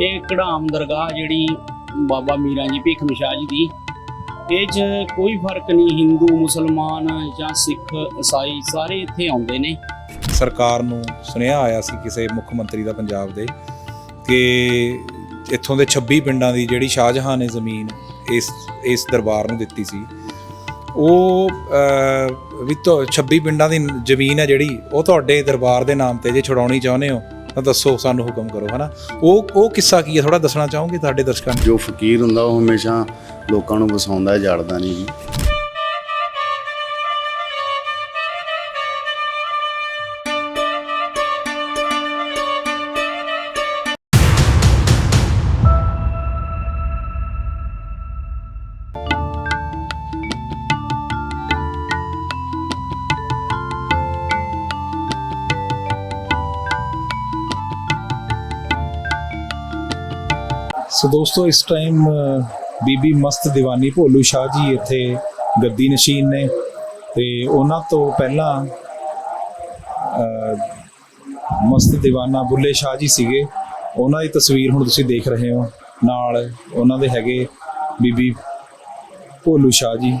ਇਹ ਕਢਾਮ ਦਰਗਾਹ ਜਿਹੜੀ ਬਾਬਾ ਮੀਰਾਂ ਜੀ ਭੀਖਮ ਸ਼ਾਹ ਜੀ ਦੀ, ਇਹ 'ਚ ਕੋਈ ਫ਼ਰਕ ਨਹੀਂ, ਹਿੰਦੂ, ਮੁਸਲਮਾਨ ਜਾਂ ਸਿੱਖ ਈਸਾਈ ਸਾਰੇ ਇੱਥੇ ਆਉਂਦੇ ਨੇ। ਸਰਕਾਰ ਨੂੰ ਸੁਨੇਹਾ ਆਇਆ ਸੀ ਕਿਸੇ ਮੁੱਖ ਮੰਤਰੀ ਦਾ ਪੰਜਾਬ ਦੇ ਕਿ ਇੱਥੋਂ ਦੇ 26 ਪਿੰਡਾਂ ਦੀ ਜਿਹੜੀ ਸ਼ਾਹਜਹਾਂ ਨੇ ਜ਼ਮੀਨ ਇਸ ਇਸ ਦਰਬਾਰ ਨੂੰ ਦਿੱਤੀ ਸੀ। ਉਹ ਵੀ ਤੋਂ 26 ਪਿੰਡਾਂ ਦੀ ਜ਼ਮੀਨ ਹੈ ਜਿਹੜੀ, ਉਹ ਤੁਹਾਡੇ ਦਰਬਾਰ ਦੇ ਨਾਮ ਤੇ ਜੇ ਛੁਡਾਉਣੀ ਚਾਹੁੰਦੇ ਹੋ ਤਾਂ ਦੱਸੋ, ਸਾਨੂੰ ਹੁਕਮ ਕਰੋ, ਹਨਾ? ਉਹ ਉਹ ਕਿੱਸਾ ਕੀ ਹੈ? ਥੋੜਾ ਦੱਸਣਾ ਚਾਹੋਗੇ ਤੁਹਾਡੇ ਦਰਸ਼ਕਾਂ ਨੂੰ? ਜੋ ਫਕੀਰ ਹੁੰਦਾ, ਉਹ ਹਮੇਸ਼ਾ ਲੋਕਾਂ ਨੂੰ ਵਸਾਉਂਦਾ ਹੈ ਜੜਦਾ ਨਹੀਂ ਜੀ। ਸੋ ਦੋਸਤੋ ਇਸ ਟਾਈਮ ਬੀਬੀ ਮਸਤ ਦੀਵਾਨੀ ਭੋਲੂ ਸ਼ਾਹ ਜੀ ਇੱਥੇ ਗੱਦੀ ਨਸ਼ੀਨ ਨੇ ਤੇ ਉਹਨਾਂ ਤੋਂ ਪਹਿਲਾਂ ਅਹ, ਮਸਤ ਦੀਵਾਨਾ ਬੁੱਲੇ ਸ਼ਾਹ ਜੀ ਸੀਗੇ। ਉਹਨਾਂ ਦੀ ਤਸਵੀਰ ਹੁਣ ਤੁਸੀਂ ਦੇਖ ਰਹੇ ਹੋ। ਨਾਲ ਉਹਨਾਂ ਦੇ ਹੈਗੇ ਬੀਬੀ ਭੋਲੂ ਸ਼ਾਹ ਜੀ।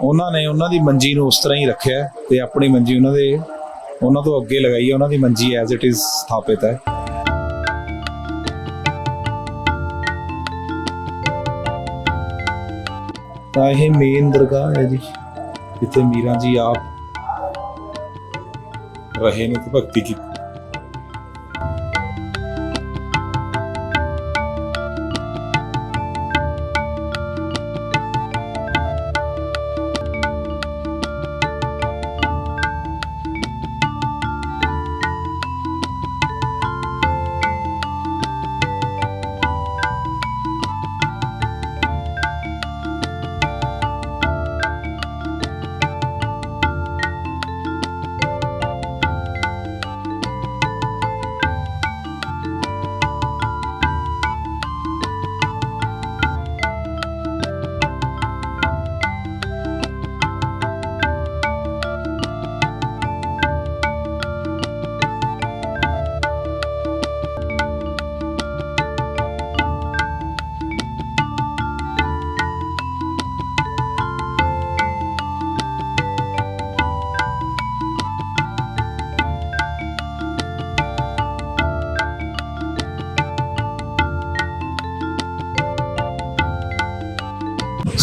ਉਹਨਾਂ ਨੇ ਉਹਨਾਂ ਦੀ ਮੰਜੀ ਨੂੰ ਉਸ ਤਰ੍ਹਾਂ ਹੀ ਰੱਖਿਆ ਤੇ ਆਪਣੀ ਮੰਜੀ ਉਹਨਾਂ ਦੇ ਉਹਨਾਂ ਤੋਂ ਅੱਗੇ ਲਗਾਈ ਹੈ। ਉਹਨਾਂ ਦੀ ਮੰਜੀ ਐਜ਼ ਇਟ ਇਜ਼ ਸਥਾਪਿਤ ਹੈ। ਤਾਂ ਇਹ ਮੇਨ ਦਰਗਾਹ ਹੈ ਜੀ, ਜਿੱਥੇ ਮੀਰਾਂ ਜੀ ਆਪ ਰਹੇ ਨੇ ਤੇ ਭਗਤੀ ਕੀਤੀ।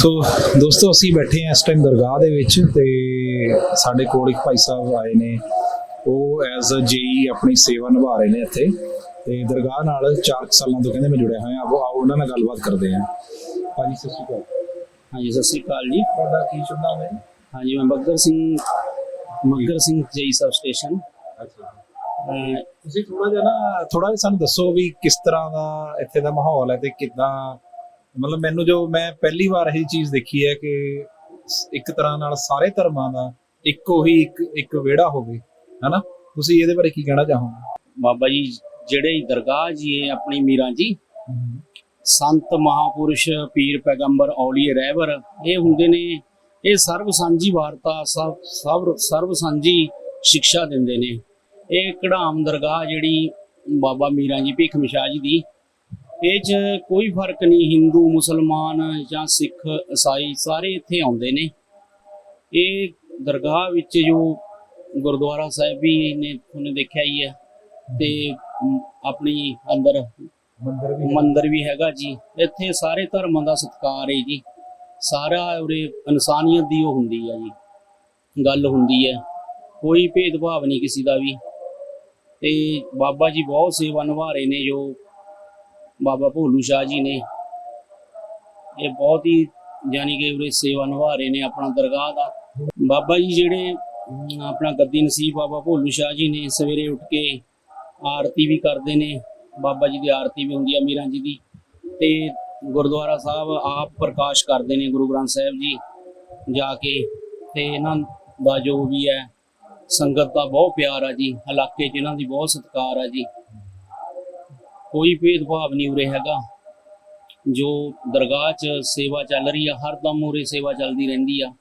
ਸੋ ਦੋਸਤੋ ਅਸੀਂ ਬੈਠੇ ਹਾਂ ਇਸ ਟਾਈਮ ਦਰਗਾਹ ਦੇ ਵਿੱਚ ਤੇ ਸਾਡੇ ਕੋਲ ਇੱਕ ਭਾਈ ਸਾਹਿਬ ਆਏ ਨੇ। ਉਹ ਐਜ਼ ਅ ਜੇਈ ਆਪਣੀ ਸੇਵਾ ਨਿਭਾ ਰਹੇ ਨੇ ਇੱਥੇ ਤੇ ਦਰਗਾਹ ਨਾਲ 4 ਸਾਲਾਂ ਤੋਂ ਕਹਿੰਦੇ ਮੈਂ ਜੁੜਿਆ ਹੋਇਆ। ਆਓ ਆਓ ਉਹਨਾਂ ਨਾਲ ਗੱਲਬਾਤ ਕਰਦੇ ਹਾਂ। ਭਾਜੀ ਸਤਿ ਸ਼੍ਰੀ ਅਕਾਲ। ਹਾਂਜੀ ਸਤਿ ਸ੍ਰੀ ਅਕਾਲ ਜੀ। ਤੁਹਾਡਾ ਕੀ ਸ਼ੁਭ ਨਾਮ ਹੈ ਹਾਂਜੀ ਮੈਂ ਬੱਗਰ ਸਿੰਘ ਮੱਗਰ ਸਿੰਘ ਜਈ ਸਬ ਸਟੇਸ਼ਨ ਤੁਸੀਂ ਥੋੜਾ ਜਿਹਾ ਨਾ ਥੋੜਾ ਜਿਹਾ ਸਾਨੂੰ ਦੱਸੋ ਵੀ ਕਿਸ ਤਰ੍ਹਾਂ ਦਾ ਇੱਥੇ ਦਾ ਮਾਹੌਲ ਹੈ ਤੇ ਕਿਦਾਂ ਮਤਲਬ ਮੈਨੂੰ ਜੋ ਮੈਂ ਪਹਿਲੀ ਵਾਰ ਇਹ ਚੀਜ਼ ਦੇਖੀ ਹੈ ਕਿ ਇੱਕ ਤਰ੍ਹਾਂ ਨਾਲ ਸਾਰੇ ਧਰਮਾਂ ਦਾ ਇੱਕੋ ਹੀ ਇੱਕ ਇੱਕ ਵਿਹੜਾ ਹੋਵੇ, ਹਨਾ? ਤੁਸੀਂ ਇਹਦੇ ਬਾਰੇ ਕੀ ਕਹਿਣਾ ਚਾਹੋਗੇ? ਬਾਬਾ ਜੀ, ਜਿਹੜੇ ਦਰਗਾਹ ਜੀ, ਇਹ ਆਪਣੀ ਮੀਰਾਂ ਜੀ, ਸੰਤ ਮਹਾਪੁਰਸ਼ ਪੀਰ ਪੈਗੰਬਰ ਔਲੀਏ ਰਹਿਬਰ ਇਹ ਹੁੰਦੇ ਨੇ, ਇਹ ਸਰਬ ਸਾਂਝੀ ਵਾਰਤਾ, ਸਭ ਸਭ ਸਰਬ ਸਾਂਝੀ ਸਿੱਖਿਆ ਦਿੰਦੇ ਨੇ। ਇਹ ਕਢਾਮ ਦਰਗਾਹ ਜਿਹੜੀ ਬਾਬਾ ਮੀਰਾਂ ਜੀ ਭੀਖ ਮਸ਼ਾਹ ਜੀ ਦੀ ਇਹ 'ਚ ਕੋਈ ਫ਼ਰਕ ਨਹੀਂ ਹਿੰਦੂ ਮੁਸਲਮਾਨ ਜਾਂ ਸਿੱਖ ਈਸਾਈ ਸਾਰੇ ਇੱਥੇ ਆਉਂਦੇ ਨੇ। ਇਹ ਦਰਗਾਹ ਵਿੱਚ ਜੋ ਗੁਰਦੁਆਰਾ ਸਾਹਿਬ ਵੀ ਨੇ ਤੁਹਾਨੂੰ ਦੇਖਿਆ ਹੀ ਹੈ ਤੇ ਆਪਣੀ ਅੰਦਰ ਮੰਦਰ ਵੀ ਮੰਦਿਰ ਵੀ ਹੈਗਾ ਜੀ। ਇੱਥੇ ਸਾਰੇ ਧਰਮਾਂ ਦਾ ਸਤਿਕਾਰ ਹੈ ਜੀ। ਸਾਰਾ ਉਰੇ ਇਨਸਾਨੀਅਤ ਦੀ ਉਹ ਹੁੰਦੀ ਹੈ ਜੀ। ਗੱਲ ਹੁੰਦੀ ਹੈ। ਕੋਈ ਭੇਦਭਾਵ ਨਹੀਂ ਕਿਸੇ ਦਾ ਵੀ। ਤੇ ਬਾਬਾ ਜੀ ਬਹੁਤ ਸੇਵਾ ਨਿਭਾ ਰਹੇ ਨੇ ਜੋ ਬਾਬਾ ਭੋਲੂ ਸ਼ਾਹ ਜੀ ਨੇ। ਇਹ ਬਹੁਤ ਹੀ ਯਾਨੀ ਕਿ ਉਰੇ ਸੇਵਾ ਨਿਭਾ ਰਹੇ ਨੇ ਆਪਣਾ ਦਰਗਾਹ ਦਾ। ਬਾਬਾ ਜੀ ਜਿਹੜੇ ਆਪਣਾ ਗੱਦੀ ਨਸੀਬ ਬਾਬਾ ਭੋਲੂ ਸ਼ਾਹ ਜੀ ਨੇ ਸਵੇਰੇ ਉੱਠ ਕੇ ਆਰਤੀ ਵੀ ਕਰਦੇ ਨੇ। ਬਾਬਾ ਜੀ ਦੀ ਆਰਤੀ ਵੀ ਹੁੰਦੀ ਆ ਮੀਰਾਂ ਜੀ ਦੀ। ਤੇ ਗੁਰਦੁਆਰਾ ਸਾਹਿਬ ਆਪ ਪ੍ਰਕਾਸ਼ ਕਰਦੇ ਨੇ ਗੁਰੂ ਗ੍ਰੰਥ ਸਾਹਿਬ ਜੀ ਜਾ ਕੇ। ਤੇ ਇਹਨਾਂ ਦਾ ਜੋ ਵੀ ਹੈ, ਸੰਗਤ ਦਾ ਬਹੁਤ ਪਿਆਰ ਆ ਜੀ, ਇਲਾਕੇ 'ਚ ਇਹਨਾਂ ਦੀ ਬਹੁਤ ਸਤਿਕਾਰ ਆ ਜੀ। ਕੋਈ ਭੇਦਭਾਵ ਨਹੀਂ ਉਰੇ ਹੈਗਾ। ਜੋ ਦਰਗਾਹ 'ਚ ਸੇਵਾ ਚੱਲ ਰਹੀ ਆ, ਹਰ ਦਮ ਉਰੇ ਸੇਵਾ ਚੱਲਦੀ ਰਹਿੰਦੀ ਆ।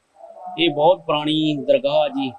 ਇਹ ਬਹੁਤ ਪੁਰਾਣੀ ਦਰਗਾਹ ਆ ਜੀ।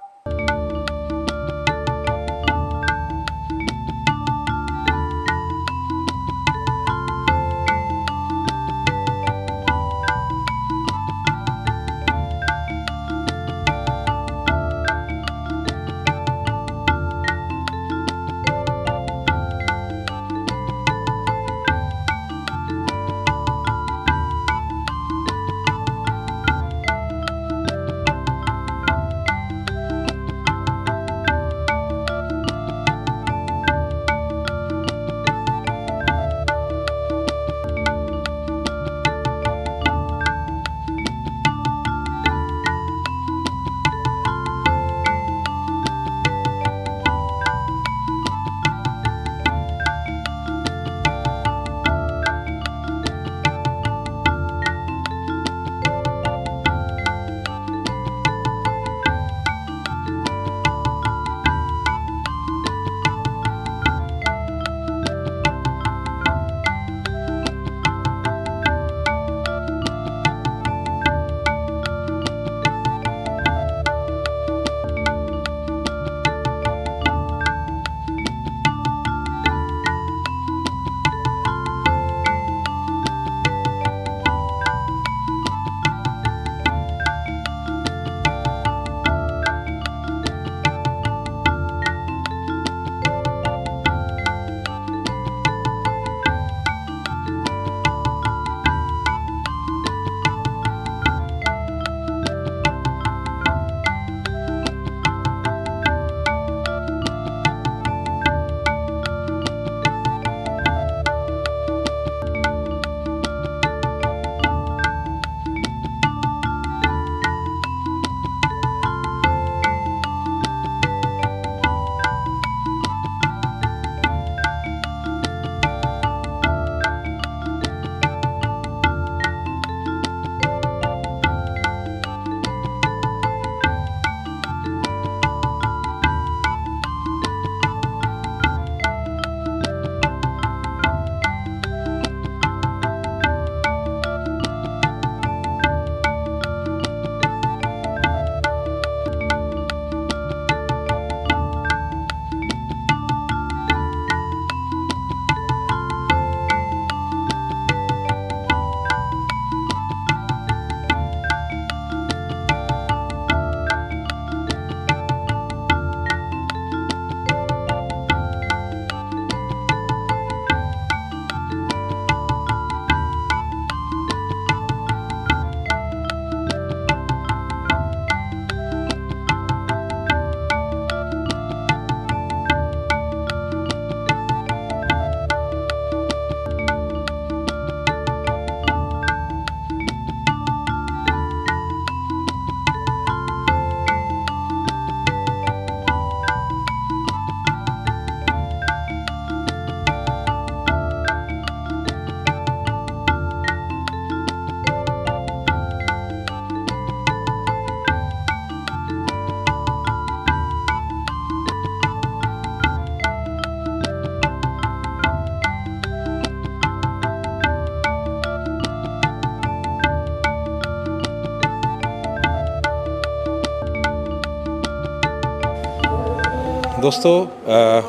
ਦੋਸਤੋ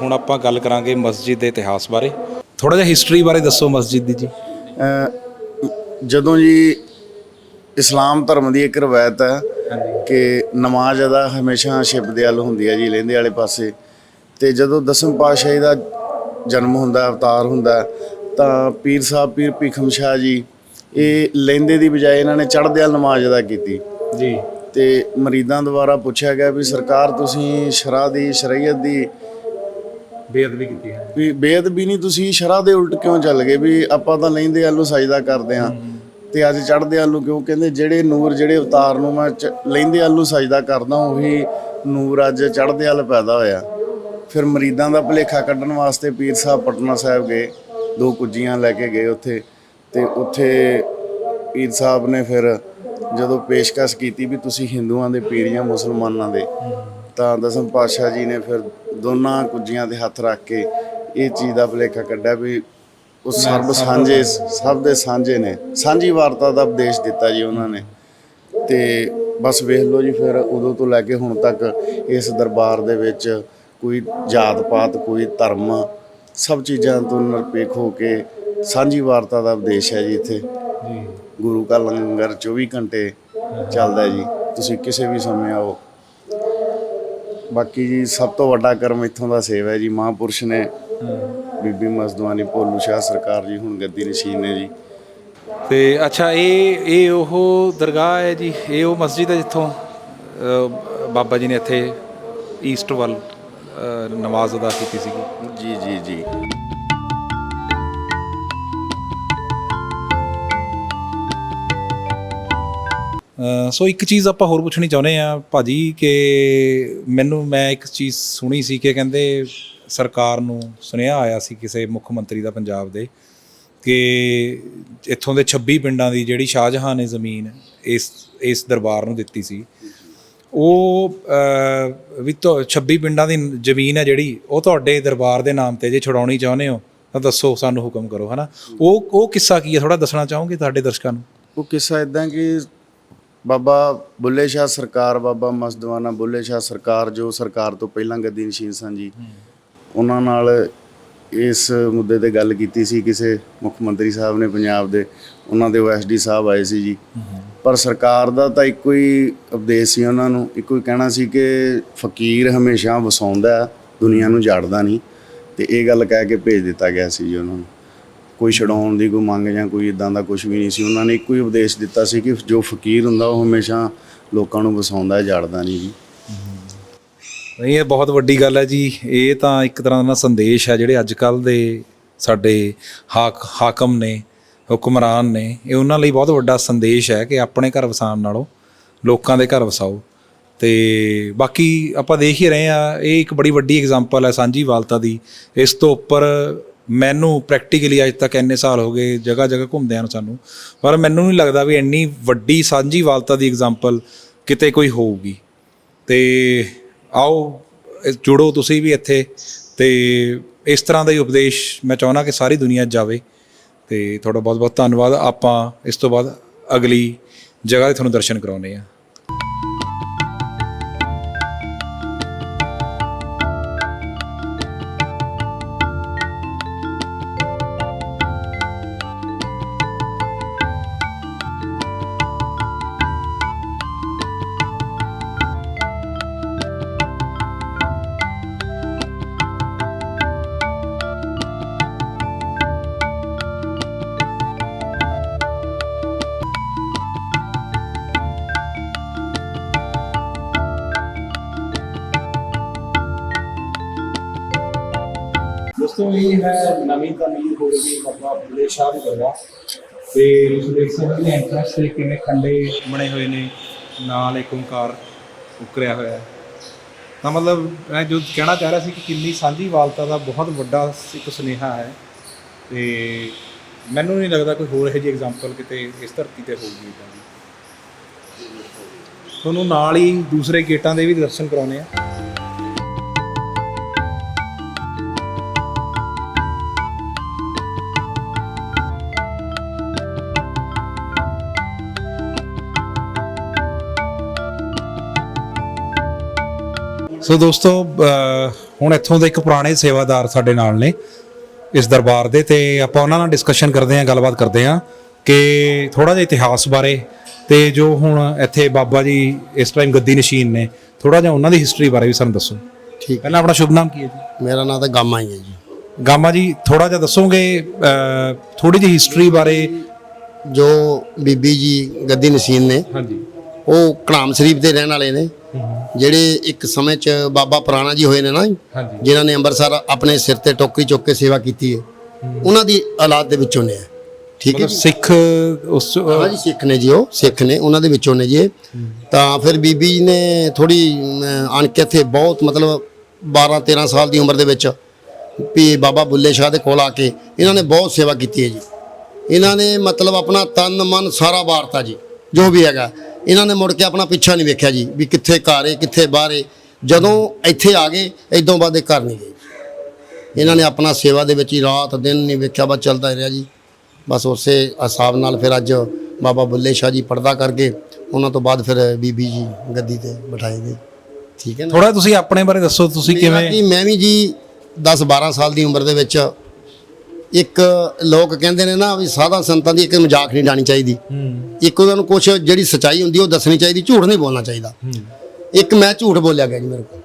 ਹੁਣ ਆਪਾਂ ਗੱਲ ਕਰਾਂਗੇ ਮਸਜਿਦ ਦੇ ਇਤਿਹਾਸ ਬਾਰੇ। ਥੋੜਾ ਜਿਹਾ ਹਿਸਟਰੀ ਬਾਰੇ ਦੱਸੋ ਮਸਜਿਦ ਦੀ ਜੀ। ਜਦੋਂ ਜੀ ਇਸਲਾਮ ਧਰਮ ਦੀ ਇੱਕ ਰਵਾਇਤ ਹੈ ਕਿ ਨਮਾਜ਼ ਅਦਾ ਹਮੇਸ਼ਾ ਸ਼ਿਪ ਦੇ ਵੱਲ ਹੁੰਦੀ ਹੈ ਜੀ ਲਹਿੰਦੇ ਵਾਲੇ ਪਾਸੇ। ਤੇ ਜਦੋਂ ਦਸਮ ਪਾਤਸ਼ਾਹੀ ਦਾ ਜਨਮ ਹੁੰਦਾ ਅਵਤਾਰ ਹੁੰਦਾ ਤਾਂ ਪੀਰ ਸਾਹਿਬ ਪੀਰ ਭੀਖਮ ਸ਼ਾਹ ਜੀ ਇਹ ਲਹਿੰਦੇ ਦੀ ਬਜਾਏ ਇਹਨਾਂ ਨੇ ਚੜ੍ਹਦੇ ਵੱਲ ਨਮਾਜ਼ ਅਦਾ ਕੀਤੀ। ਜੀ। ਤੇ ਮਰੀਦਾਂ ਦੁਆਰਾ ਪੁੱਛਿਆ ਗਿਆ ਵੀ ਸਰਕਾਰ ਤੁਸੀਂ ਸ਼ਰਾ ਦੀ ਸ਼ਰੀਅਤ ਦੀ ਬੇਅਦਬੀ ਕੀਤੀ ਹੈ। ਵੀ ਬੇਅਦਬੀ ਨਹੀਂ ਤੁਸੀਂ ਸ਼ਰਾ ਦੇ ਉਲਟ ਕਿਉਂ ਚੱਲ ਗਏ? ਵੀ ਆਪਾਂ ਤਾਂ ਲੈਂਦੇ ਆਲੂ ਸਜਦਾ ਕਰਦੇ ਆ ਤੇ ਅੱਜ ਚੜਦੇ ਆਲੂ ਕਿਉਂ? ਕਹਿੰਦੇ ਜਿਹੜੇ ਨੂਰ ਜਿਹੜੇ ਅਵਤਾਰ ਨੂੰ ਮੈਂ ਲੈਂਦੇ ਆਲੂ ਸਜਦਾ ਕਰਦਾ ਉਹੀ ਨੂਰ ਅੱਜ ਚੜਦੇ ਆਲ ਪੈਦਾ ਹੋਇਆ। ਫਿਰ ਮਰੀਦਾਂ ਦਾ ਭਲੇਖਾ ਕੱਢਣ ਵਾਸਤੇ ਪੀਰ ਸਾਹਿਬ ਪਟਨਾ ਸਾਹਿਬ ਗਏ ਦੋ ਕੁੱਜੀਆਂ ਲੈ ਕੇ ਗਏ ਉੱਥੇ। ਤੇ ਉੱਥੇ ਪੀਰ ਸਾਹਿਬ ਨੇ ਫਿਰ ਜਦੋਂ ਪੇਸ਼ਕਸ਼ ਕੀਤੀ ਵੀ ਤੁਸੀਂ ਹਿੰਦੂਆਂ ਦੇ ਪੀਰ ਜਾਂ ਮੁਸਲਮਾਨਾਂ ਦੇ ਤਾਂ ਦਸਮ ਪਾਤਸ਼ਾਹ ਜੀ ਨੇ ਫਿਰ ਦੋਨਾਂ ਕੁੱਜੀਆਂ ਤੇ ਹੱਥ ਰੱਖ ਕੇ ਇਹ ਚੀਜ਼ ਦਾ ਭੁਲੇਖਾ ਕੱਢਿਆ ਵੀ ਉਹ ਸਰਬ ਸਾਂਝੇ ਸਭ ਦੇ ਸਾਂਝੇ ਨੇ। ਸਾਂਝੀ ਵਾਰਤਾ ਦਾ ਉਪਦੇਸ਼ ਦਿੱਤਾ ਜੀ ਉਹਨਾਂ ਨੇ। ਤੇ ਬਸ ਵੇਖ ਲਓ ਜੀ ਫਿਰ ਉਦੋਂ ਤੋਂ ਲੈ ਕੇ ਹੁਣ ਤੱਕ ਇਸ ਦਰਬਾਰ ਦੇ ਵਿੱਚ ਕੋਈ ਜਾਤ ਪਾਤ ਕੋਈ ਧਰਮ ਸਭ ਚੀਜ਼ਾਂ ਤੋਂ ਨਿਰਪੇਖ ਹੋ ਕੇ ਸਾਂਝੀ ਵਾਰਤਾ ਦਾ ਉਪਦੇਸ਼ ਹੈ ਜੀ ਇੱਥੇ। ਗੁਰੂ ਕਾ ਲੰਗਰ 24 ਘੰਟੇ ਚੱਲਦਾ ਹੈ ਜੀ। ਤੁਸੀਂ ਕਿਸੇ ਵੀ ਸਮੇਂ ਆਓ। ਬਾਕੀ ਜੀ ਸਭ ਤੋਂ ਵੱਡਾ ਕਰਮ ਇੱਥੋਂ ਦਾ ਸੇਵਾ ਹੈ ਜੀ। ਮਹਾਂਪੁਰਸ਼ ਨੇ ਬੀਬੀ ਮਸਦਵਾਨੀ ਭੋਲੂ ਸ਼ਾਹ ਸਰਕਾਰ ਜੀ ਹੁਣ ਗੱਦੀ ਨਸ਼ੀਨ ਨੇ ਜੀ। ਤੇ ਅੱਛਾ ਇਹ ਇਹ ਉਹ ਦਰਗਾਹ ਹੈ ਜੀ। ਇਹ ਉਹ ਮਸਜਿਦ ਹੈ ਜਿੱਥੋਂ ਬਾਬਾ ਜੀ ਨੇ ਇੱਥੇ ਈਸਟ ਵੱਲ ਨਮਾਜ਼ ਅਦਾ ਕੀਤੀ ਸੀਗੀ। ਜੀ ਜੀ ਜੀ। ਸੋ ਇੱਕ ਚੀਜ਼ ਆਪਾਂ ਹੋਰ ਪੁੱਛਣੀ ਚਾਹੁੰਦੇ ਆ ਭਾਜੀ ਕਿ ਮੈਨੂੰ ਮੈਂ ਇੱਕ ਚੀਜ਼ ਸੁਣੀ ਸੀ ਕਿ ਕਹਿੰਦੇ ਸਰਕਾਰ ਨੂੰ ਸੁਨੇਹਾ ਆਇਆ ਸੀ ਕਿਸੇ ਮੁੱਖ ਮੰਤਰੀ ਦਾ ਪੰਜਾਬ ਦੇ ਕਿ ਇੱਥੋਂ ਦੇ 26 ਪਿੰਡਾਂ ਦੀ ਜਿਹੜੀ ਸ਼ਾਹਜਹਾਂ ਨੇ ਜ਼ਮੀਨ ਇਸ ਇਸ ਦਰਬਾਰ ਨੂੰ ਦਿੱਤੀ ਸੀ, ਉਹ ਵੀ ਤੋਂ 26 ਪਿੰਡਾਂ ਦੀ ਜ਼ਮੀਨ ਹੈ ਜਿਹੜੀ, ਉਹ ਤੁਹਾਡੇ ਦਰਬਾਰ ਦੇ ਨਾਮ ਤੇ ਜੇ ਛੁਡਾਉਣੀ ਚਾਹੁੰਦੇ ਹੋ ਤਾਂ ਦੱਸੋ, ਸਾਨੂੰ ਹੁਕਮ ਕਰੋ, ਹਨਾ? ਉਹ ਉਹ ਕਿੱਸਾ ਕੀ ਹੈ? ਥੋੜਾ ਦੱਸਣਾ ਚਾਹੋਗੇ ਤੁਹਾਡੇ ਦਰਸ਼ਕਾਂ ਨੂੰ? ਉਹ ਕਿੱਸਾ ਇਦਾਂ ਕਿ ਬਾਬਾ ਬੁੱਲੇ ਸ਼ਾਹ ਸਰਕਾਰ ਬਾਬਾ ਮਸਦਵਾਨਾ ਬੁੱਲੇ ਸ਼ਾਹ ਸਰਕਾਰ ਜੋ ਸਰਕਾਰ ਤੋਂ ਪਹਿਲਾਂ ਗੱਦੀ ਨਸ਼ੀਨ ਸਨ ਜੀ ਉਹਨਾਂ ਨਾਲ ਇਸ ਮੁੱਦੇ ਤੇ ਗੱਲ ਕੀਤੀ ਸੀ ਕਿਸੇ ਮੁੱਖ ਮੰਤਰੀ ਸਾਹਿਬ ਨੇ ਪੰਜਾਬ ਦੇ ਉਹਨਾਂ ਦੇ ਓਐਸਡੀ ਸਾਹਿਬ ਆਏ ਸੀ ਜੀ। ਪਰ ਸਰਕਾਰ ਦਾ ਤਾਂ ਇੱਕੋ ਹੀ ਉਪਦੇਸ਼ ਸੀ ਉਹਨਾਂ ਨੂੰ ਇੱਕੋ ਹੀ ਕਹਿਣਾ ਸੀ ਕਿ ਫਕੀਰ ਹਮੇਸ਼ਾ ਵਸਾਉਂਦਾ ਦੁਨੀਆ ਨੂੰ ਜਾੜਦਾ ਨਹੀਂ। ਤੇ ਇਹ ਗੱਲ ਕਹਿ ਕੇ ਭੇਜ ਦਿੱਤਾ ਗਿਆ ਸੀ ਜੀ ਉਹਨਾਂ ਨੂੰ। ਕੋਈ ਛਡਾਉਣ ਦੀ ਕੋਈ ਮੰਗ ਜਾਂ ਕੋਈ ਇਦਾਂ ਦਾ ਕੁਝ ਵੀ ਨਹੀਂ ਸੀ। ਉਹਨਾਂ ਨੇ ਇੱਕੋ ਹੀ ਉਪਦੇਸ਼ ਦਿੱਤਾ ਸੀ ਕਿ ਜੋ ਫਕੀਰ ਹੁੰਦਾ ਉਹ ਹਮੇਸ਼ਾ ਲੋਕਾਂ ਨੂੰ ਵਸਾਉਂਦਾ ਹੈ ਜਾੜਦਾ ਨਹੀਂ ਜੀ। ਨਹੀਂ, ਇਹ ਬਹੁਤ ਵੱਡੀ ਗੱਲ ਹੈ ਜੀ। ਇਹ ਤਾਂ ਇੱਕ ਤਰ੍ਹਾਂ ਦਾ ਸੰਦੇਸ਼ ਹੈ ਜਿਹੜੇ ਅੱਜ ਕੱਲ ਦੇ ਸਾਡੇ ਹਾਕ, ਹਾਕਮ ਨੇ, ਹੁਕਮਰਾਨ ਨੇ, ਇਹ ਉਹਨਾਂ ਲਈ ਬਹੁਤ ਵੱਡਾ ਸੰਦੇਸ਼ ਹੈ ਕਿ ਆਪਣੇ ਘਰ ਵਸਾਉਣ ਨਾਲੋਂ ਲੋਕਾਂ ਦੇ ਘਰ ਵਸਾਓ। ਤੇ ਬਾਕੀ ਆਪਾਂ ਦੇਖ ਹੀ ਰਹੇ ਆ ਇਹ ਇੱਕ ਬੜੀ ਵੱਡੀ ਐਗਜ਼ਾਮਪਲ ਹੈ ਸਾਂਝੀ ਵਾਲਤਾ ਦੀ। ਇਸ ਤੋਂ ਉੱਪਰ ਮੈਨੂੰ ਪ੍ਰੈਕਟੀਕਲੀ ਅੱਜ ਤੱਕ ਇੰਨੇ ਸਾਲ ਹੋ ਗਏ, ਜਗ੍ਹਾ ਜਗ੍ਹਾ ਘੁੰਮਦਿਆਂ ਨੂੰ ਸਾਨੂੰ। ਪਰ ਮੈਨੂੰ ਨਹੀਂ ਲੱਗਦਾ ਵੀ ਇੰਨੀ ਵੱਡੀ ਸਾਂਝੀ ਵਾਲਤਾ ਦੀ ਐਗਜ਼ਾਮਪਲ ਕਿਤੇ ਕੋਈ ਹੋਊਗੀ। ਤੇ ਆਓ ਜੁੜੋ ਤੁਸੀਂ ਵੀ ਇੱਥੇ ਤੇ ਇਸ ਤਰ੍ਹਾਂ ਦਾ ਹੀ ਉਪਦੇਸ਼ ਮੈਂ ਚਾਹੁੰਦਾ ਕਿ ਸਾਰੀ ਦੁਨੀਆ ਜਾਵੇ। ਤੇ ਤੁਹਾਡਾ ਬਹੁਤ ਬਹੁਤ ਧੰਨਵਾਦ। ਆਪਾਂ ਇਸ ਤੋਂ ਬਾਅਦ ਅਗਲੀ ਜਗ੍ਹਾ 'ਤੇ ਤੁਹਾਨੂੰ ਦਰਸ਼ਨ ਕਰਾਉਨੇ ਆ ਦੋਸਤੋ ਹੈ ਨਵੀਂ ਤਮੀਰ ਹੋ ਗਈ ਬਾਬਾ ਬੁੱਲੇ ਸ਼ਾਹ ਦੀ ਦਰਗਾਹ ਤੇ ਤੁਸੀਂ ਦੇਖ ਸਕਦੇ ਹੋ ਐਂਟਰੈਂਸ ਤੇ ਕਿਵੇਂ ਖੰਡੇ ਬਣੇ ਹੋਏ ਨੇ, ਨਾਲ ਇੱਕ ਓੰਕਾਰ ਉਕਰਿਆ ਹੋਇਆ ਹੈ। ਤਾਂ ਮਤਲਬ ਮੈਂ ਜੋ ਕਹਿਣਾ ਚਾਹ ਰਿਹਾ ਸੀ ਕਿ ਕਿੰਨੀ ਸਾਂਝੀ ਵਾਲਤਾ ਦਾ ਬਹੁਤ ਵੱਡਾ ਇੱਕ ਸੁਨੇਹਾ ਹੈ। ਤੇ ਮੈਨੂੰ ਨਹੀਂ ਲੱਗਦਾ ਕੋਈ ਹੋਰ ਇਹੋ ਜਿਹੀ ਐਗਜ਼ਾਮਪਲ ਕਿਤੇ ਇਸ ਧਰਤੀ ਤੇ ਹੋਊਗੀ ਇੱਦਾਂ ਦੀ। ਤੁਹਾਨੂੰ ਨਾਲ ਹੀ ਦੂਸਰੇ ਗੇਟਾਂ ਦੇ ਵੀ ਦਰਸ਼ਨ ਕਰਾਉਣੇ ਆ। ਸੋ ਦੋਸਤੋ ਹੁਣ ਇੱਥੋਂ ਦੇ ਇੱਕ ਪੁਰਾਣੇ ਸੇਵਾਦਾਰ ਸਾਡੇ ਨਾਲ ਨੇ ਇਸ ਦਰਬਾਰ ਦੇ ਤੇ ਆਪਾਂ ਉਹਨਾਂ ਨਾਲ ਡਿਸਕਸ਼ਨ ਕਰਦੇ ਹਾਂ ਗੱਲਬਾਤ ਕਰਦੇ ਹਾਂ ਕਿ ਥੋੜਾ ਜਿਹਾ ਇਤਿਹਾਸ ਬਾਰੇ ਤੇ ਜੋ ਹੁਣ ਇੱਥੇ ਬਾਬਾ ਜੀ ਇਸ ਟਾਈਮ ਗੱਦੀ ਨਸ਼ੀਨ ਨੇ ਥੋੜਾ ਜਿਹਾ ਉਹਨਾਂ ਦੀ ਹਿਸਟਰੀ ਬਾਰੇ ਵੀ ਸਾਨੂੰ ਦੱਸੋ। ਠੀਕ। ਪਹਿਲਾਂ ਆਪਣਾ ਸ਼ੁਭ ਨਾਮ ਕੀ ਹੈ ਜੀ? ਮੇਰਾ ਨਾਮ ਤਾਂ ਗਾਮਾ ਹੀ ਹੈ ਜੀ। ਗਾਮਾ ਜੀ ਥੋੜਾ ਜਿਹਾ ਦੱਸੋਗੇ ਥੋੜੀ ਜਿਹੀ ਹਿਸਟਰੀ ਬਾਰੇ? ਜੋ ਬੀਬੀ ਜੀ ਗੱਦੀ ਨਸੀਨ ਨੇ ਹਾਂਜੀ। ਉਹ ਕਲਾਮ ਸ਼ਰੀਫ ਦੇ ਰਹਿਣ ਵਾਲੇ ਨੇ। ਜਿਹੜੇ ਇੱਕ ਸਮੇਂ 'ਚ ਬਾਬਾ ਪੁਰਾਣਾ ਜੀ ਹੋਏ ਨੇ ਨਾ ਜਿਨ੍ਹਾਂ ਨੇ ਅੰਮ੍ਰਿਤਸਰ ਆਪਣੇ ਸਿਰ ਤੇ ਟੋਕਰੀ ਚੁੱਕ ਕੇ ਸੇਵਾ ਕੀਤੀ ਹੈ ਉਹਨਾਂ ਦੀ ਔਲਾਦ ਦੇ ਵਿੱਚੋਂ ਨੇ। ਠੀਕ ਹੈ ਸਿੱਖ ਉਸ ਹਾਂ ਜੀ ਸਿੱਖ ਨੇ ਜੀ ਉਹ ਸਿੱਖ ਨੇ ਉਹਨਾਂ ਦੇ ਵਿੱਚੋਂ ਨੇ ਜੀ। ਤਾਂ ਫਿਰ ਬੀਬੀ ਜੀ ਨੇ ਥੋੜੀ ਆਣ ਕੇ ਇੱਥੇ ਬਹੁਤ ਮਤਲਬ 12 13 ਸਾਲ ਦੀ ਉਮਰ ਦੇ ਵਿੱਚ ਵੀ ਬਾਬਾ ਬੁੱਲੇ ਸ਼ਾਹ ਦੇ ਕੋਲ ਆ ਕੇ ਇਹਨਾਂ ਨੇ ਬਹੁਤ ਸੇਵਾ ਕੀਤੀ ਹੈ ਜੀ। ਇਹਨਾਂ ਨੇ ਮਤਲਬ ਆਪਣਾ ਤਨ ਮਨ ਸਾਰਾ ਵਾਰਤਾ ਜੀ ਜੋ ਵੀ ਹੈਗਾ। ਇਹਨਾਂ ਨੇ ਮੁੜ ਕੇ ਆਪਣਾ ਪਿੱਛਾ ਨਹੀਂ ਵੇਖਿਆ ਜੀ ਵੀ ਕਿੱਥੇ ਘਰ ਹੈ ਕਿੱਥੇ ਬਾਹਰ ਹੈ ਜਦੋਂ ਇੱਥੇ ਆ ਗਏ ਇਦੋਂ ਬਾਅਦ ਇਹ ਘਰ ਨਹੀਂ ਗਏ। ਇਹਨਾਂ ਨੇ ਆਪਣਾ ਸੇਵਾ ਦੇ ਵਿੱਚ ਹੀ ਰਾਤ ਦਿਨ ਨਹੀਂ ਵੇਖਿਆ ਬਸ ਚੱਲਦਾ ਹੀ ਰਿਹਾ ਜੀ। ਬਸ ਉਸੇ ਹਿਸਾਬ ਨਾਲ ਫਿਰ ਅੱਜ ਬਾਬਾ ਬੁੱਲੇ ਸ਼ਾਹ ਜੀ ਪਰਦਾ ਕਰਕੇ ਉਹਨਾਂ ਤੋਂ ਬਾਅਦ ਫਿਰ ਬੀਬੀ ਜੀ ਗੱਦੀ ਤੇ ਬਿਠਾਏ ਗਏ। ਠੀਕ ਹੈ ਨਾ? ਥੋੜਾ ਤੁਸੀਂ ਆਪਣੇ ਬਾਰੇ ਦੱਸੋ ਤੁਸੀਂ ਕਿਵੇਂ? ਕਿ ਮੈਂ ਵੀ ਜੀ 10 12 ਸਾਲ ਦੀ ਉਮਰ ਦੇ ਵਿੱਚ ਇੱਕ ਲੋਕ ਕਹਿੰਦੇ ਨੇ ਨਾ ਵੀ ਸਾਧਾ ਸੰਤਾਂ ਦੀ ਇੱਕ ਮਜ਼ਾਕ ਨਹੀਂ ਡਾਣੀ ਚਾਹੀਦੀ। ਇੱਕ ਉਹਨਾਂ ਨੂੰ ਕੁਝ ਜਿਹੜੀ ਸਚਾਈ ਹੁੰਦੀ ਉਹ ਦੱਸਣੀ ਚਾਹੀਦੀ ਝੂਠ ਨਹੀਂ ਬੋਲਣਾ ਚਾਹੀਦਾ। ਇੱਕ ਮੈਂ ਝੂਠ ਬੋਲਿਆ ਗਿਆ ਜੀ ਮੇਰੇ ਕੋਲ।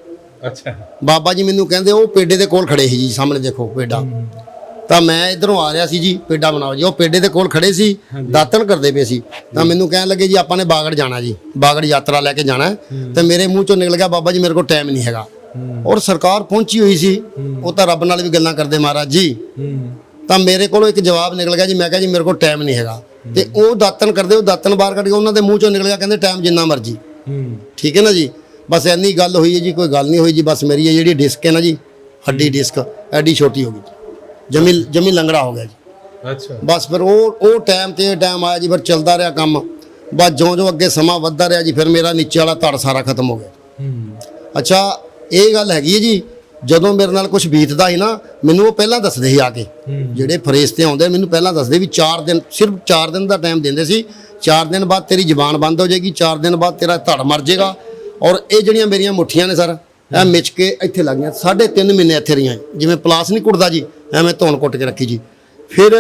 ਅੱਛਾ। ਬਾਬਾ ਜੀ ਮੈਨੂੰ ਕਹਿੰਦੇ ਉਹ ਪੇਡੇ ਦੇ ਕੋਲ ਖੜੇ ਸੀ ਜੀ ਸਾਹਮਣੇ ਦੇਖੋ ਪੇਡਾ। ਤਾਂ ਮੈਂ ਇਧਰੋਂ ਆ ਰਿਹਾ ਸੀ ਜੀ ਪੇਡਾ ਬਣਾਓ ਜੀ। ਉਹ ਪੇਡੇ ਦੇ ਕੋਲ ਖੜੇ ਸੀ ਦਾਤਣ ਕਰਦੇ ਪਏ ਸੀ। ਤਾਂ ਮੈਨੂੰ ਕਹਿਣ ਲੱਗੇ ਜੀ ਆਪਾਂ ਨੇ ਬਾਗੜ ਜਾਣਾ ਜੀ। ਬਾਗੜ ਯਾਤਰਾ ਲੈ ਕੇ ਜਾਣਾ। ਤੇ ਮੇਰੇ ਮੂੰਹ ਚੋਂ ਨਿਕਲ ਗਿਆ ਬਾਬਾ ਜੀ ਮੇਰੇ ਕੋਲ ਟਾਈਮ ਨਹੀਂ ਹੈਗਾ। ਔਰ ਸਰਕਾਰ ਪਹੁੰਚੀ ਹੋਈ ਸੀ। ਉਹ ਤਾਂ ਰੱਬ ਨਾਲ ਵੀ ਗੱਲਾਂ ਕਰਦੇ ਮਹਾਰਾਜ ਜੀ। ਤਾਂ ਮੇਰੇ ਕੋਲੋਂ ਇੱਕ ਜਵਾਬ ਨਿਕਲ ਗਿਆ ਜੀ ਮੈਂ ਕਿਹਾ ਜੀ ਮੇਰੇ ਕੋਲ ਟਾਈਮ ਨਹੀਂ ਹੈਗਾ। ਤੇ ਉਹ ਦਾਤਣ ਕਰਦੇ ਉਹ ਦਾਤਣ ਬਾਹਰ ਕੱਢ ਕੇ ਉਹਨਾਂ ਦੇ ਮੂੰਹ ਚੋਂ ਨਿਕਲ ਗਿਆ ਕਹਿੰਦੇ ਟਾਈਮ ਜਿੰਨਾ ਮਰਜ਼ੀ। ਹੂੰ। ਠੀਕ ਹੈ ਨਾ ਜੀ? ਬਸ ਇੰਨੀ ਗੱਲ ਹੋਈ ਹੈ ਜੀ ਕੋਈ ਗੱਲ ਨਹੀਂ ਹੋਈ ਜੀ ਬਸ ਮੇਰੀ ਇਹ ਜਿਹੜੀ ਡਿਸਕ ਹੈ ਨਾ ਜੀ ਹੱਡੀ ਡਿਸਕ ਐਡੀ ਛੋਟੀ ਹੋ ਗਈ ਜਮੀ ਜਮੀ ਲੰਗੜਾ ਹੋ ਗਿਆ ਜੀ। ਅੱਛਾ। ਬਸ ਫਿਰ ਉਹ ਉਹ ਟਾਈਮ ਤੇ ਟਾਈਮ ਆਇਆ ਜੀ ਫਿਰ ਚੱਲਦਾ ਰਿਹਾ ਕੰਮ। ਬਸ ਜਿਉਂ ਜਿਉਂ ਅੱਗੇ ਸਮਾਂ ਵੱਧਦਾ ਰਿਹਾ ਜੀ ਫਿਰ ਮੇਰਾ ਨੀਚੇ ਵਾਲਾ ਧੜ ਸਾਰਾ ਖਤਮ ਹੋ ਗਿਆ। ਹੂੰ। ਅੱਛਾ ਇਹ ਗੱਲ ਹੈਗੀ ਹੈ ਜੀ ਜਦੋਂ ਮੇਰੇ ਨਾਲ ਕੁਝ ਬੀਤਦਾ ਸੀ ਨਾ ਮੈਨੂੰ ਉਹ ਪਹਿਲਾਂ ਦੱਸਦੇ ਸੀ ਆ ਕੇ। ਜਿਹੜੇ ਫਰੇਸਤੇ ਆਉਂਦੇ ਮੈਨੂੰ ਪਹਿਲਾਂ ਦੱਸਦੇ ਵੀ 4 ਦਿਨ ਸਿਰਫ 4 ਦਿਨ ਦਾ ਟਾਈਮ ਦਿੰਦੇ ਸੀ। 4 ਦਿਨ ਬਾਅਦ ਤੇਰੀ ਜ਼ੁਬਾਨ ਬੰਦ ਹੋ ਜਾਏਗੀ 4 ਦਿਨ ਬਾਅਦ ਤੇਰਾ ਧੜ ਮਰ ਜਾਏਗਾ। ਔਰ ਇਹ ਜਿਹੜੀਆਂ ਮੇਰੀਆਂ ਮੁੱਠੀਆਂ ਨੇ ਸਰ ਇਹ ਮਿਚ ਕੇ ਇੱਥੇ ਲੱਗ ਗਈਆਂ। ਸਾਢੇ ਤਿੰਨ ਮਹੀਨੇ ਇੱਥੇ ਰਹੀਆਂ। ਜਿਵੇਂ ਪਲਾਸ ਨਹੀਂ ਕੁੱਟਦਾ ਜੀ ਐਵੇਂ ਧੌਣ ਕੁੱਟ ਕੇ ਰੱਖੀ ਜੀ। ਫਿਰ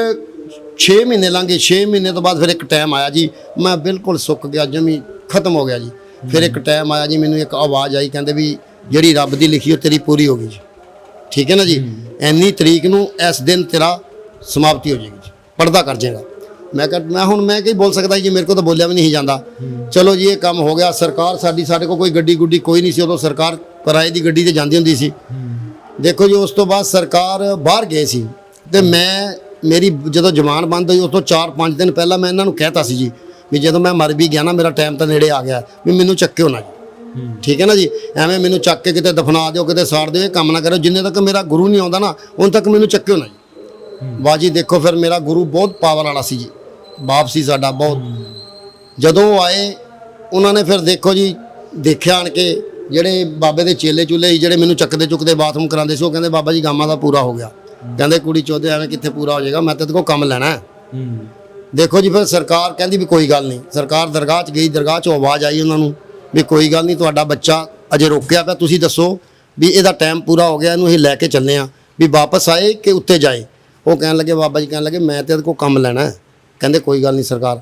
6 ਮਹੀਨੇ ਲੰਘੇ। 6 ਮਹੀਨੇ ਤੋਂ ਬਾਅਦ ਫਿਰ ਇੱਕ ਟਾਈਮ ਆਇਆ ਜੀ। ਮੈਂ ਬਿਲਕੁਲ ਸੁੱਕ ਗਿਆ ਜਮੀ ਖਤਮ ਹੋ ਗਿਆ ਜੀ। ਫਿਰ ਇੱਕ ਟਾਈਮ ਆਇਆ ਜੀ ਮੈਨੂੰ ਇੱਕ ਆਵਾਜ਼ ਆਈ ਕਹਿੰਦੇ ਵੀ ਜਿਹੜੀ ਰੱਬ ਦੀ ਲਿਖੀ ਉਹ ਤੇਰੀ ਪੂਰੀ ਹੋ ਗਈ ਜੀ। ਠੀਕ ਹੈ ਨਾ ਜੀ? ਐਨੀ ਤਰੀਕ ਨੂੰ ਇਸ ਦਿਨ ਤੇਰਾ ਸਮਾਪਤੀ ਹੋ ਜਾਏਗੀ ਜੀ। ਪਰਦਾ ਕਰ ਜਾਏਗਾ ਮੈਂ ਕਿਹਾ ਮੈਂ ਹੁਣ ਮੈਂ ਕੀ ਬੋਲ ਸਕਦਾ ਜੀ ਮੇਰੇ ਕੋਲ ਤਾਂ ਬੋਲਿਆ ਵੀ ਨਹੀਂ ਜਾਂਦਾ। ਚਲੋ ਜੀ ਇਹ ਕੰਮ ਹੋ ਗਿਆ। ਸਰਕਾਰ ਸਾਡੀ ਸਾਡੇ ਕੋਲ ਕੋਈ ਗੱਡੀ ਗੁੱਡੀ ਕੋਈ ਨਹੀਂ ਸੀ। ਉਦੋਂ ਸਰਕਾਰ ਕਿਰਾਏ ਦੀ ਗੱਡੀ ਤੇ ਜਾਂਦੀ ਹੁੰਦੀ ਸੀ। ਦੇਖੋ ਜੀ ਉਸ ਤੋਂ ਬਾਅਦ ਸਰਕਾਰ ਬਾਹਰ ਗਏ ਸੀ। ਤੇ ਮੈਂ ਮੇਰੀ ਜਦੋਂ ਜਵਾਨ ਬੰਦ ਹੋਈ ਉਸ ਤੋਂ 4-5 ਦਿਨ ਪਹਿਲਾਂ ਮੈਂ ਇਹਨਾਂ ਨੂੰ ਕਹਿਤਾ ਸੀ ਜੀ ਵੀ ਜਦੋਂ ਮੈਂ ਮਰ ਵੀ ਗਿਆ ਨਾ ਮੇਰਾ ਟਾਈਮ ਤਾਂ ਨੇੜੇ ਆ ਗਿਆ। ਵੀ ਮੈਨੂੰ ਚੱਕਿਓ ਨਾ ਜੀ। ਠੀਕ ਹੈ ਨਾ ਜੀ? ਐਵੇਂ ਮੈਨੂੰ ਚੱਕ ਕੇ ਕਿਤੇ ਦਫਨਾ ਦਿਓ ਕਿਤੇ ਸਾੜ ਦਿਓ ਇਹ ਕੰਮ ਨਾ ਕਰੋ ਜਿੰਨੇ ਤੱਕ ਮੇਰਾ ਗੁਰੂ ਨਹੀਂ ਆਉਂਦਾ ਨਾ ਉਨ ਤੱਕ ਮੈਨੂੰ ਚੱਕਿਓ ਨਾ ਜੀ। ਬਾਜੀ ਦੇਖੋ ਫਿਰ ਮੇਰਾ ਗੁਰੂ ਬਹੁਤ ਪਾਵਰ ਵਾਲਾ ਸੀ ਜੀ। ਬਾਪ ਸੀ ਸਾਡਾ ਬਹੁਤ। ਜਦੋਂ ਆਏ ਉਹਨਾਂ ਨੇ ਫਿਰ ਦੇਖੋ ਜੀ ਦੇਖਿਆ ਆਣ ਕੇ ਜਿਹੜੇ ਬਾਬੇ ਦੇ ਚੇਲੇ ਚੁੱਲੇ ਸੀ ਜਿਹੜੇ ਮੈਨੂੰ ਚੱਕਦੇ ਚੁੱਕਦੇ ਬਾਥਰੂਮ ਕਰਾਉਂਦੇ ਸੀ ਉਹ ਕਹਿੰਦੇ ਬਾਬਾ ਜੀ ਗਾਮਾ ਦਾ ਪੂਰਾ ਹੋ ਗਿਆ। ਕਹਿੰਦੇ ਕੁੜੀ ਚੋਦੇ ਐਵੇਂ ਕਿੱਥੇ ਪੂਰਾ ਹੋ ਜਾਏਗਾ? ਮੈਂ ਤੇ ਕੋ ਕੰਮ ਲੈਣਾ ਹੂੰ। ਦੇਖੋ ਜੀ ਫਿਰ ਸਰਕਾਰ ਕਹਿੰਦੀ ਵੀ ਕੋਈ ਗੱਲ ਨਹੀਂ। ਸਰਕਾਰ ਦਰਗਾਹ 'ਚ ਗਈ ਦਰਗਾਹ 'ਚੋਂ ਆਵਾਜ਼ ਆਈ ਉਹਨਾਂ ਨੂੰ। ਵੀ ਕੋਈ ਗੱਲ ਨਹੀਂ, ਤੁਹਾਡਾ ਬੱਚਾ ਅਜੇ ਰੋਕਿਆ ਪਿਆ, ਤੁਸੀਂ ਦੱਸੋ ਵੀ ਇਹਦਾ ਟਾਈਮ ਪੂਰਾ ਹੋ ਗਿਆ, ਇਹਨੂੰ ਅਸੀਂ ਲੈ ਕੇ ਚੱਲੇ ਆ ਵੀ ਵਾਪਸ ਆਏ ਕਿ ਉੱਤੇ ਜਾਏ? ਉਹ ਕਹਿਣ ਲੱਗੇ, ਬਾਬਾ ਜੀ ਕਹਿਣ ਲੱਗੇ, ਮੈਂ ਤੇ ਇਹਦੇ ਕੋਲ ਕੰਮ ਲੈਣਾ ਹੈ। ਕਹਿੰਦੇ, ਕੋਈ ਗੱਲ ਨਹੀਂ ਸਰਕਾਰ।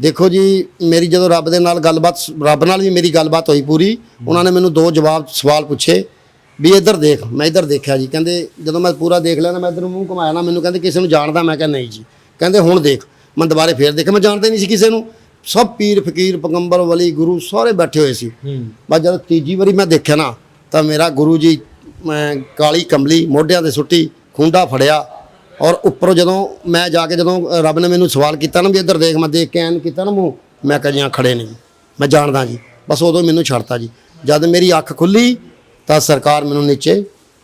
ਦੇਖੋ ਜੀ, ਮੇਰੀ ਜਦੋਂ ਰੱਬ ਦੇ ਨਾਲ ਗੱਲਬਾਤ ਰੱਬ ਨਾਲ ਵੀ ਮੇਰੀ ਗੱਲਬਾਤ ਹੋਈ ਪੂਰੀ, ਉਹਨਾਂ ਨੇ ਮੈਨੂੰ ਦੋ ਜਵਾਬ, ਸਵਾਲ ਪੁੱਛੇ ਵੀ ਇੱਧਰ ਦੇਖ, ਮੈਂ ਇੱਧਰ ਦੇਖਿਆ ਜੀ। ਕਹਿੰਦੇ, ਜਦੋਂ ਮੈਂ ਪੂਰਾ ਦੇਖ ਲਿਆ ਨਾ, ਮੈਂ ਇੱਧਰ ਮੂੰਹ ਘੁਮਾਇਆ ਨਾ, ਮੈਨੂੰ ਕਹਿੰਦੇ, ਕਿਸੇ ਨੂੰ ਜਾਣਦਾ, ਮੈਂ ਕਿਹਾ ਨਹੀਂ ਜੀ। ਕਹਿੰਦੇ, ਹੁਣ ਦੇਖ। ਮੈਂ ਦੁਬਾਰੇ ਫੇਰ ਦੇਖਿਆ, ਮੈਂ ਜਾਣਦਾ ਨਹੀਂ ਸੀ ਕਿਸੇ ਨੂੰ। ਸਭ ਪੀਰ ਫਕੀਰ ਪਗੰਬਰ ਵਲੀ ਗੁਰੂ ਸਾਰੇ ਬੈਠੇ ਹੋਏ ਸੀ। ਬਸ ਜਦੋਂ ਤੀਜੀ ਵਾਰੀ ਮੈਂ ਦੇਖਿਆ ਨਾ ਤਾਂ ਮੇਰਾ ਗੁਰੂ ਜੀ ਮੈਂ ਕਾਲੀ ਕੰਬਲੀ ਮੋਢਿਆਂ ਤੇ ਸੁੱਟੀ ਖੁੰਡਾ ਫੜਿਆ ਔਰ ਉੱਪਰੋਂ ਜਦੋਂ ਮੈਂ ਜਾ ਕੇ ਜਦੋਂ ਰੱਬ ਨੇ ਮੈਨੂੰ ਸਵਾਲ ਕੀਤਾ ਨਾ ਵੀ ਇੱਧਰ ਦੇਖ ਮੈਂ ਦੇਖ ਕੇ ਐਨ ਕੀਤਾ ਨਾ ਮੂੰਹ ਮੈਂ ਕਿਹਾ ਜੀ ਹਾਂ ਖੜੇ ਨੇ ਜੀ। ਮੈਂ ਜਾਣਦਾ ਜੀ। ਬਸ ਉਦੋਂ ਮੈਨੂੰ ਛੱਡਤਾ ਜੀ। ਜਦ ਮੇਰੀ ਅੱਖ ਖੁੱਲੀ ਤਾਂ ਸਰਕਾਰ ਮੈਨੂੰ ਨੀਚੇ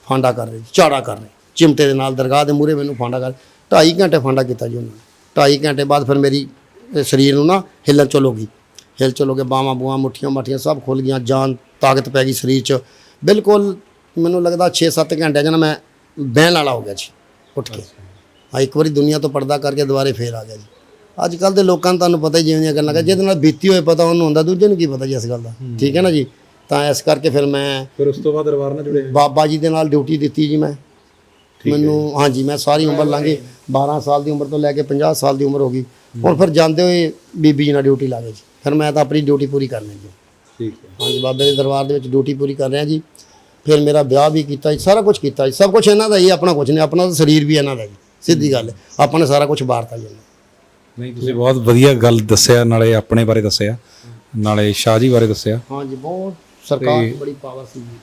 ਫਾਂਡਾ ਕਰ ਰਹੀ ਝਾੜਾ ਕਰ ਰਹੀ। ਚਿਮਟੇ ਦੇ ਨਾਲ ਦਰਗਾਹ ਦੇ ਮੂਹਰੇ ਮੈਨੂੰ ਫਾਂਡਾ ਕਰ 2.5 ਘੰਟੇ ਫਾਂਡਾ ਕੀਤਾ ਜੀ ਉਹਨਾਂ। ਨੇ 2.5 ਘੰਟੇ ਬਾਅਦ ਫਿਰ ਮੇਰੀ ਸਰੀਰ ਨੂੰ ਨਾ ਹਿੱਲਣ ਚੁੱਲ ਹੋ ਗਈ ਹਿਲ ਚੁੱਲ ਕੇ ਬਾਹਾਂ ਬੂਹਾਂ ਮੁੱਠੀਆਂ ਮਾਠੀਆਂ ਸਭ ਖੁੱਲ ਗਈਆਂ ਜਾਨ ਤਾਕਤ ਪੈ ਗਈ ਸਰੀਰ 'ਚ। ਬਿਲਕੁਲ ਮੈਨੂੰ ਲੱਗਦਾ 6-7 ਘੰਟਿਆਂ 'ਚ ਨਾ ਮੈਂ ਬਹਿਣ ਵਾਲਾ ਹੋ ਗਿਆ ਜੀ ਉੱਠ ਕੇ। ਆ ਇੱਕ ਵਾਰੀ ਦੁਨੀਆ ਤੋਂ ਪਰਦਾ ਕਰਕੇ ਦੁਬਾਰੇ ਫੇਰ ਆ ਗਿਆ ਜੀ। ਅੱਜ ਕੱਲ ਦੇ ਲੋਕਾਂ ਨੂੰ ਤੁਹਾਨੂੰ ਪਤਾ ਹੀ ਜਿਵੇਂ ਦੀਆਂ ਗੱਲਾਂ ਕਰ ਜਿਹਦੇ ਨਾਲ ਬੀਤੀ ਹੋਏ ਪਤਾ ਉਹਨੂੰ ਹੁੰਦਾ ਦੂਜੇ ਨੂੰ ਕੀ ਪਤਾ ਜੀ ਇਸ ਗੱਲ ਦਾ। ਠੀਕ ਹੈ ਨਾ ਜੀ? ਤਾਂ ਇਸ ਕਰਕੇ ਫਿਰ ਮੈਂ ਫਿਰ ਉਸ ਤੋਂ ਬਾਅਦ ਦਰਬਾਰ ਨਾਲ ਜੁੜੇ ਬਾਬਾ ਜੀ ਦੇ ਨਾਲ ਡਿਊਟੀ ਦਿੱਤੀ ਜੀ ਮੈਂ। ਮੈਨੂੰ ਹਾਂਜੀ ਮੈਂ ਸਾਰੀ ਉਮਰ ਲੰਘੀ। 12 ਸਾਲ ਦੀ ਉਮਰ ਤੋਂ ਲੈ ਕੇ 50 ਸਾਲ ਦੀ ਉਮਰ ਹੋ ਗਈ। ਹੁਣ ਫਿਰ ਜਾਂਦੇ ਹੋਏ ਬੀਬੀ ਜੀ ਨਾਲ ਡਿਊਟੀ ਲਾ ਗਏ ਜੀ। ਫਿਰ ਮੈਂ ਤਾਂ ਆਪਣੀ ਡਿਊਟੀ ਪੂਰੀ ਕਰਨੀ ਜੀ ਠੀਕ ਹੈ। ਹਾਂਜੀ ਬਾਬੇ ਦੇ ਦਰਬਾਰ ਦੇ ਵਿੱਚ ਡਿਊਟੀ ਪੂਰੀ ਕਰ ਰਿਹਾ ਜੀ। ਫਿਰ ਮੇਰਾ ਵਿਆਹ ਵੀ ਕੀਤਾ ਜੀ ਸਾਰਾ ਕੁਝ ਕੀਤਾ ਜੀ। ਸਭ ਕੁਝ ਇਹਨਾਂ ਦਾ ਹੀ ਆਪਣਾ ਕੁਝ ਨਹੀਂ ਆਪਣਾ ਤਾਂ ਸਰੀਰ ਵੀ ਇਹਨਾਂ ਦਾ ਜੀ। ਸਿੱਧੀ ਗੱਲ ਹੈ ਆਪਾਂ ਨੇ ਸਾਰਾ ਕੁਝ ਬਾਰਤਾ ਜੀ। ਨਹੀਂ ਤੁਸੀਂ ਬਹੁਤ ਵਧੀਆ ਗੱਲ ਦੱਸਿਆ ਨਾਲੇ ਆਪਣੇ ਬਾਰੇ ਦੱਸਿਆ ਨਾਲੇ ਸ਼ਾਹ ਜੀ ਬਾਰੇ ਦੱਸਿਆ। ਹਾਂਜੀ ਬਹੁਤ ਸਰਕਾਰ ਦੀ ਬੜੀ ਪਾਵਰ ਸੀ ਜੀ।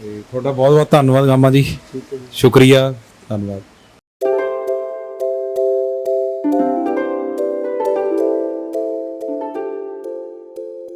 ਤੇ ਤੁਹਾਡਾ ਬਹੁਤ ਬਹੁਤ ਧੰਨਵਾਦ ਗਾਮਾ ਜੀ। ਸ਼ੁਕਰੀਆ ਧੰਨਵਾਦ।